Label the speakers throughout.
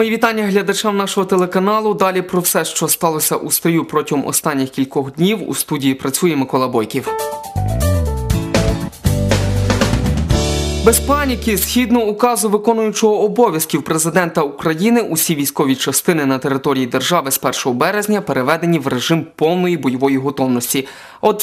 Speaker 1: Мої вітання глядачам нашого телеканалу. Далі про все, що сталося у строю протягом останніх кількох днів. У студії працює Микола Бойків. Без паніки, згідно указу виконуючого обов'язків президента України, усі військові частини на території держави з 1 березня переведені в режим повної бойової готовності. От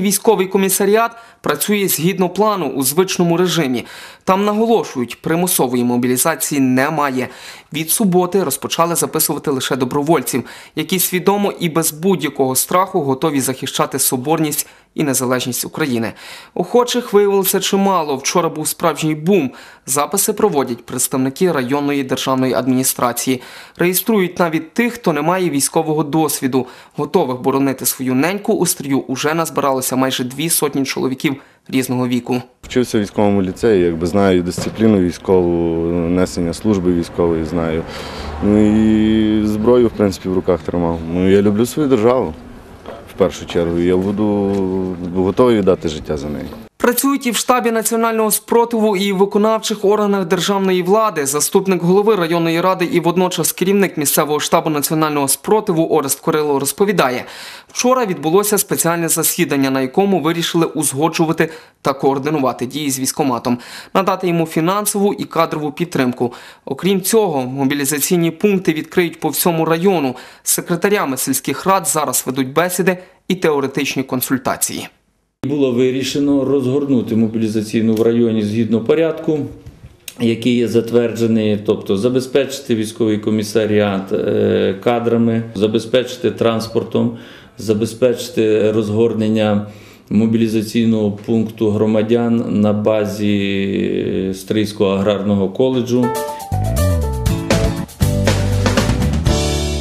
Speaker 1: військовий комісаріат працює згідно плану у звичному режимі. Там наголошують, примусової мобілізації немає. Від суботи розпочали записувати лише добровольців, які свідомо і без будь-якого страху готові захищати соборність і незалежність України. Охочих виявилося чимало. Вчора був справжній бум. Записи проводять представники районної державної адміністрації. Реєструють навіть тих, хто не має військового досвіду. Готових боронити свою неньку у стрію уже назбиралося майже дві сотні чоловіків різного віку.
Speaker 2: Вчився в військовому ліцеї, якби знаю дисципліну військову, несення служби військової знаю. Ну і зброю, в принципі, в руках тримав. Ну, я люблю свою державу першу чергу. Я буду готовий віддати життя за неї.
Speaker 1: Працюють і в штабі національного спротиву, і в виконавчих органах державної влади. Заступник голови районної ради і водночас керівник місцевого штабу національного спротиву Орест Корило розповідає: вчора відбулося спеціальне засідання, на якому вирішили узгоджувати та координувати дії з військоматом, надати йому фінансову і кадрову підтримку. Окрім цього, мобілізаційні пункти відкриють по всьому району. Секретарями сільських рад зараз ведуть бесіди і теоретичні консультації.
Speaker 3: Було вирішено розгорнути мобілізаційну в районі згідно порядку, який є затверджений, тобто забезпечити військовий комісаріат е, кадрами, забезпечити транспортом, забезпечити розгорнення мобілізаційного пункту громадян на базі Стрийського аграрного коледжу.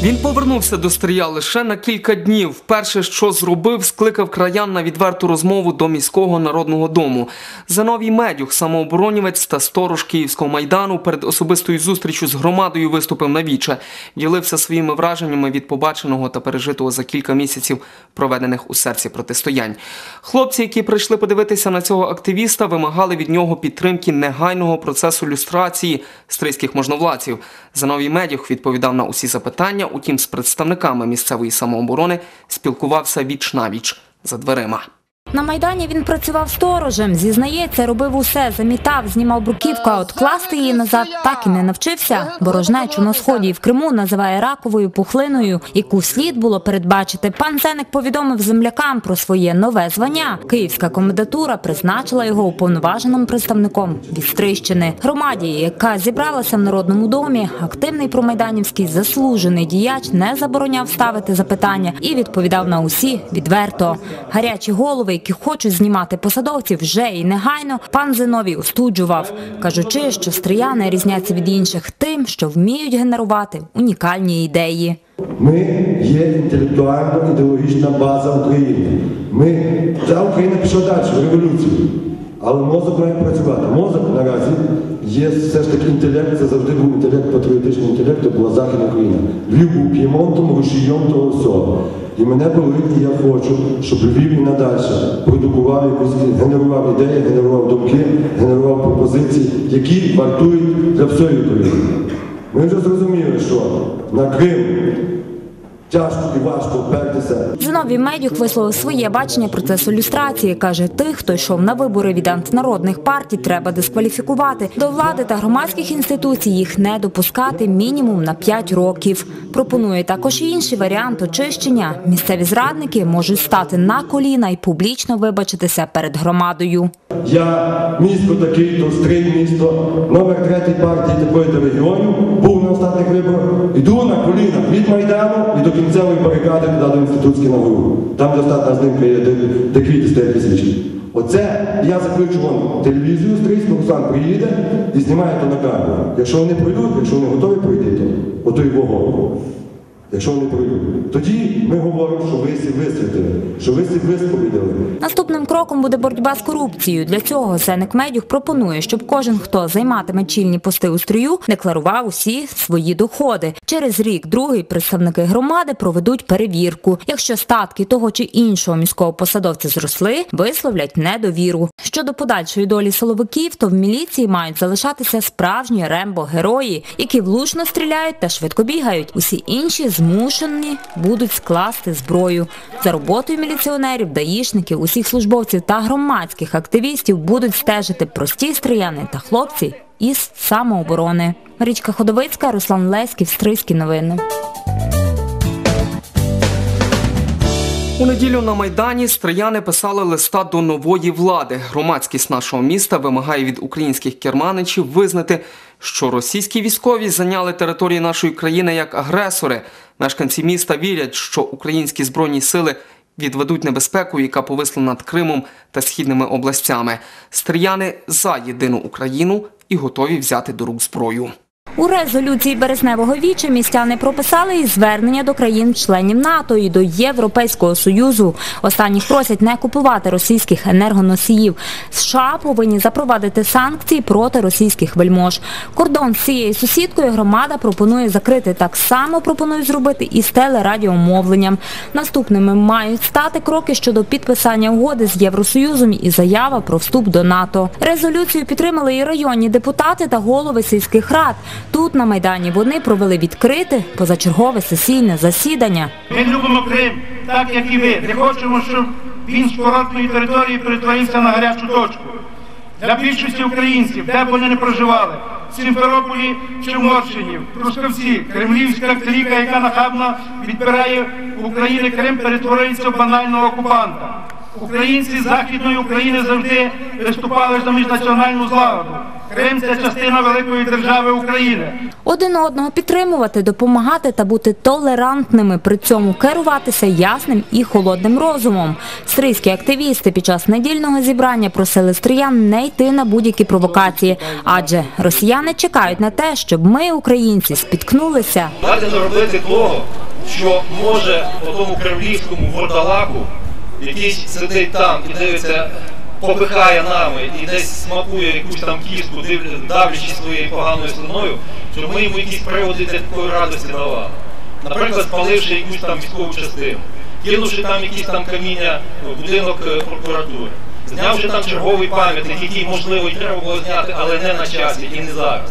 Speaker 1: Він повернувся до Стрия лише на кілька днів. Перше, що зробив, скликав краян на відверту розмову до міського народного дому. Зановій Медюх, самооборонівець та сторож Київського майдану, перед особистою зустрічю з громадою виступив на віче. Ділився своїми враженнями від побаченого та пережитого за кілька місяців, проведених у серці протистоянь. Хлопці, які прийшли подивитися на цього активіста, вимагали від нього підтримки негайного процесу люстрації стрийських можновладців. Зановій Медюх відповідав на усі запитання. Утім, з представниками місцевої самооборони спілкувався віч навіч за дверима.
Speaker 4: На Майдані він працював сторожем. Зізнається, робив усе, замітав, знімав бруківку, а от класти її назад так і не навчився. Борожнечу на сході і в Криму називає раковою пухлиною, яку слід було передбачити. Пан Зеник повідомив землякам про своє нове звання. Київська комендатура призначила його уповноваженим представником від Стрищини. Громаді, яка зібралася в народному домі, активний промайданівський заслужений діяч не забороняв ставити запитання і відповідав на усі відверто. Гарячі голови, які хочуть знімати посадовців вже і негайно, пан Зиновій остуджував, кажучи, що стріяни різняться від інших тим, що вміють генерувати унікальні ідеї.
Speaker 5: Ми є інтелектуально-ідеологічна база України. Ми, ця Україна пішла далі, революцію. Але мозок має працювати. Мозок наразі є все ж таки інтелект, це завжди був інтелект, патріотичний інтелект, це була Західна Україна. Львів був п'ємонтом, рушієм того всього. І мене болить, і я хочу, щоб Львів і надальше продукував якусь, генерував ідеї, генерував думки, генерував пропозиції, які вартують для всієї України. Ми вже зрозуміли, що на Крим тяжко і важко впертися.
Speaker 4: Зиновій Медюк висловив своє бачення процесу люстрації. Каже, тих, хто йшов на вибори від антинародних партій, треба дискваліфікувати. До влади та громадських інституцій їх не допускати мінімум на 5 років. Пропонує також і інший варіант очищення. Місцеві зрадники можуть стати на коліна і публічно вибачитися перед громадою.
Speaker 5: Я місто такий, то стрій місто, номер третій партії такої до регіонів, був на останніх виборах. Іду на колінах від Майдану і до кінцевої барикади до інститутської нагору. Там достатня знімка є, де, квіти стоять тисячі. Оце я заключу вам телевізію стрійську, Руслан приїде і знімає то на камеру. Якщо вони пройдуть, якщо вони готові пройти, то ото й Богу. Якщо вони пройдуть. Тоді ми говоримо, що ви висвітили, що ви всі висповідали.
Speaker 4: Наступним кроком буде боротьба з корупцією. Для цього Сеник Медюх пропонує, щоб кожен, хто займатиме чільні пости у стрію, декларував усі свої доходи. Через рік другий представники громади проведуть перевірку. Якщо статки того чи іншого міського посадовця зросли, висловлять недовіру. Щодо подальшої долі силовиків, то в міліції мають залишатися справжні рембо-герої, які влучно стріляють та швидко бігають. Усі інші змушені будуть скласти зброю. За роботою міліціонерів, даїшників, усіх службовців та громадських активістів будуть стежити прості стріяни та хлопці із самооборони. Марічка Ходовицька, Руслан Леськів, Стрийські новини.
Speaker 1: У неділю на Майдані стрияни писали листа до нової влади. Громадськість нашого міста вимагає від українських керманичів визнати, що російські військові зайняли території нашої країни як агресори. Мешканці міста вірять, що українські збройні сили відведуть небезпеку, яка повисла над Кримом та східними областями. Стріяни за єдину Україну і готові взяти до рук зброю.
Speaker 4: У резолюції березневого віча містяни прописали і звернення до країн-членів НАТО і до Європейського союзу. Останніх просять не купувати російських енергоносіїв. США повинні запровадити санкції проти російських вельмож. Кордон з цією сусідкою громада пропонує закрити. Так само пропонують зробити і з телерадіомовленням. Наступними мають стати кроки щодо підписання угоди з Євросоюзом і заява про вступ до НАТО. Резолюцію підтримали і районні депутати та голови сільських рад. Тут на майдані вони провели відкрите позачергове сесійне засідання.
Speaker 6: Ми любимо Крим, так як і ви. Не хочемо, щоб він з курортної території перетворився на гарячу точку. Для більшості українців, де б вони не проживали, в Сімферополі чи в Морщині, в Трускавці, кремлівська кліка, яка нахабно відбирає у України Крим, перетворюється в банального окупанта. Українці з Західної України завжди виступали за міжнаціональну злагоду. Крим це частина великої держави України.
Speaker 4: Один одного підтримувати, допомагати та бути толерантними, при цьому керуватися ясним і холодним розумом. Стрийські активісти під час недільного зібрання просили стріян не йти на будь-які провокації, адже росіяни чекають на те, щоб ми, українці, спіткнулися.
Speaker 7: Дати не робити того, що може по тому кремлівському вурдалаку, який сидить там і дивиться, попихає нами і десь смакує якусь там кістку, див- давлячи своєю поганою слиною, що ми йому якісь приводи для такої радості давали. Наприклад, спаливши якусь там військову частину, кинувши там якісь там каміння в будинок е, прокуратури, знявши там черговий пам'ятник, який можливо і треба було зняти, але не на часі і не зараз.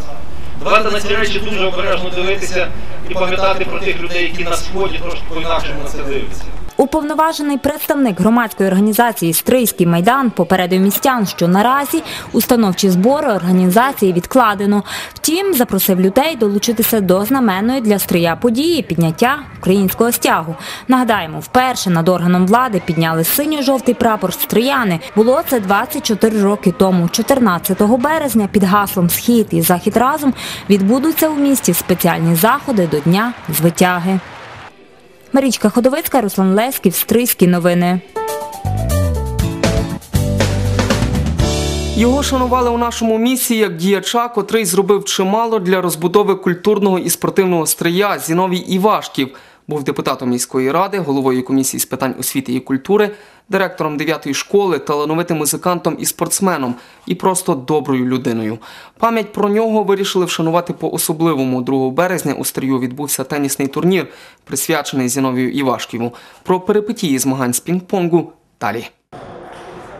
Speaker 7: Давайте на ці речі дуже обережно дивитися і пам'ятати про тих людей, які на сході трошки по-інакшому на це дивляться.
Speaker 4: Уповноважений представник громадської організації Стрийський майдан попередив містян, що наразі установчі збори організації відкладено. Втім, запросив людей долучитися до знаменної для Стрия події підняття українського стягу. Нагадаємо, вперше над органом влади підняли синьо-жовтий прапор Стрияни. Було це 24 роки тому. 14 березня під гаслом Схід і Захід разом відбудуться у місті спеціальні заходи до Дня звитяги. Марічка Ходовицька, Руслан Лесків, Стрийські новини.
Speaker 1: Його шанували у нашому місії як діяча, котрий зробив чимало для розбудови культурного і спортивного стрия. Зіновій Івашків був депутатом міської ради, головою комісії з питань освіти і культури, директором 9-ї школи, талановитим музикантом і спортсменом, і просто доброю людиною. Пам'ять про нього вирішили вшанувати по особливому. 2 березня у стрію відбувся тенісний турнір, присвячений Зіновію Івашківу. Про перипетії змагань з пінг-понгу далі.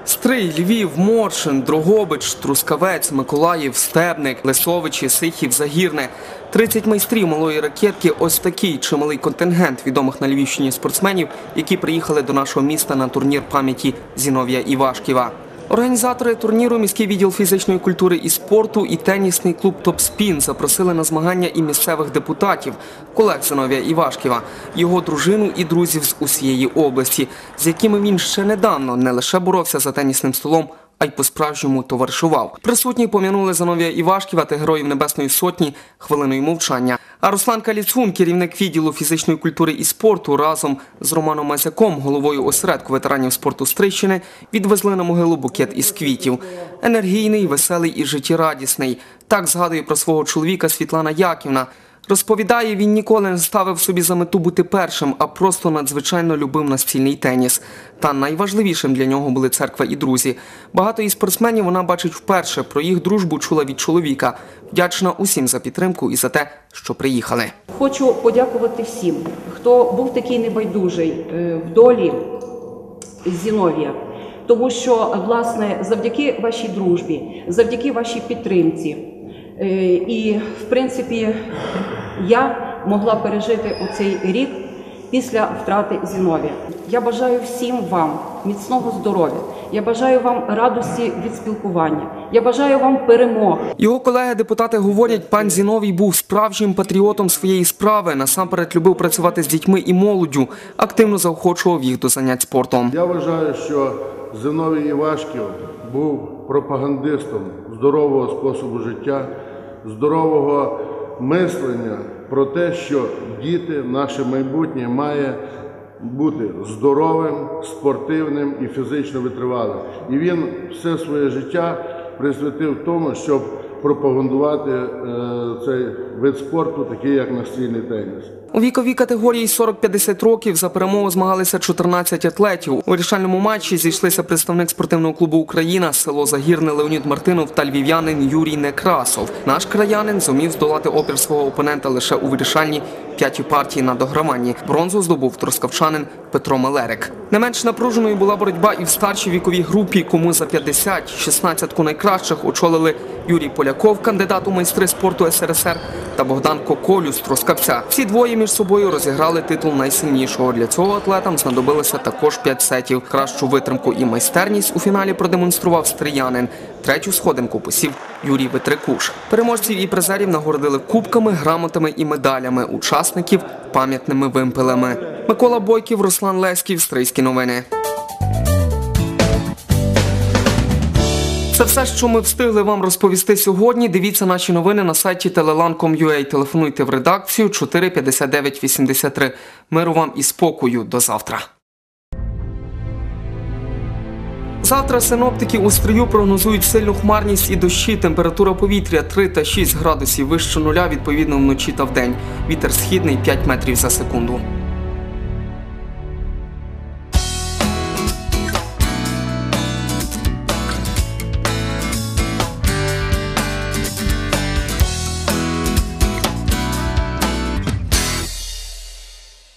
Speaker 1: Стрий, Львів, Моршин, Дрогобич, Трускавець, Миколаїв, Стебник, Лисовичі, Сихів, Загірне. 30 майстрів малої ракетки – ось такий чималий контингент відомих на Львівщині спортсменів, які приїхали до нашого міста на турнір пам'яті Зінов'я Івашківа. Організатори турніру міський відділ фізичної культури і спорту і тенісний клуб Топспін запросили на змагання і місцевих депутатів, колег Зиновія Івашківа, його дружину і друзів з усієї області, з якими він ще недавно не лише боровся за тенісним столом, а й по-справжньому товаришував. Присутні пом'янули Зиновія Івашківа та героїв Небесної Сотні хвилиною мовчання. А Руслан Каліцун, керівник відділу фізичної культури і спорту, разом з Романом Мазяком, головою осередку ветеранів спорту Стрищини, відвезли на могилу букет із квітів. Енергійний, веселий і життєрадісний. Так згадує про свого чоловіка Світлана Яківна. Розповідає, він ніколи не ставив собі за мету бути першим, а просто надзвичайно любив настільний теніс. Та найважливішим для нього були церква і друзі. Багато із спортсменів вона бачить вперше. Про їх дружбу чула від чоловіка. Вдячна усім за підтримку і за те, що приїхали.
Speaker 8: Хочу подякувати всім, хто був такий небайдужий е, в долі Зіновія. Тому що, власне, завдяки вашій дружбі, завдяки вашій підтримці, і, в принципі, я могла пережити оцей рік після втрати Зіновія. Я бажаю всім вам міцного здоров'я. Я бажаю вам радості від спілкування. Я бажаю вам перемоги.
Speaker 1: Його колеги-депутати говорять, пан Зіновій був справжнім патріотом своєї справи. Насамперед любив працювати з дітьми і молоддю, активно заохочував їх до занять спортом.
Speaker 9: Я вважаю, що Зиновій Івашків був пропагандистом здорового способу життя, здорового мислення про те, що діти, наше майбутнє має бути здоровим, спортивним і фізично витривалим. І він все своє життя присвятив тому, щоб пропагандувати е, цей вид спорту, такий як настільний теніс.
Speaker 1: У віковій категорії 40-50 років за перемогу змагалися 14 атлетів. У вирішальному матчі зійшлися представник спортивного клубу Україна, село Загірне Леонід Мартинов та львів'янин Юрій Некрасов. Наш краянин зумів здолати опір свого опонента лише у вирішальній п'ятій партії на дограванні. Бронзу здобув трускавчанин Петро Мелерик. Не менш напруженою була боротьба і в старшій віковій групі, кому за 50 16 найкращих очолили Юрій Поляков, кандидат у майстри спорту СРСР, та Богдан Коколю з Трускавця. Всі двоє між собою розіграли титул найсильнішого. Для цього атлетам знадобилося також 5 сетів. Кращу витримку і майстерність у фіналі продемонстрував стріянин. Третю сходинку посів Юрій Витрикуш. Переможців і призерів нагородили кубками, грамотами і медалями, учасників пам'ятними вимпелами. Микола Бойків, Руслан Леськів, Стрийські новини. Це все, що ми встигли вам розповісти сьогодні. Дивіться наші новини на сайті telelan.com.ua. Телефонуйте в редакцію 459 83. Миру вам і спокою. До завтра. Завтра синоптики у стрию прогнозують сильну хмарність і дощі. Температура повітря 3 та 6 градусів вище нуля, відповідно вночі та вдень. Вітер східний 5 метрів за секунду.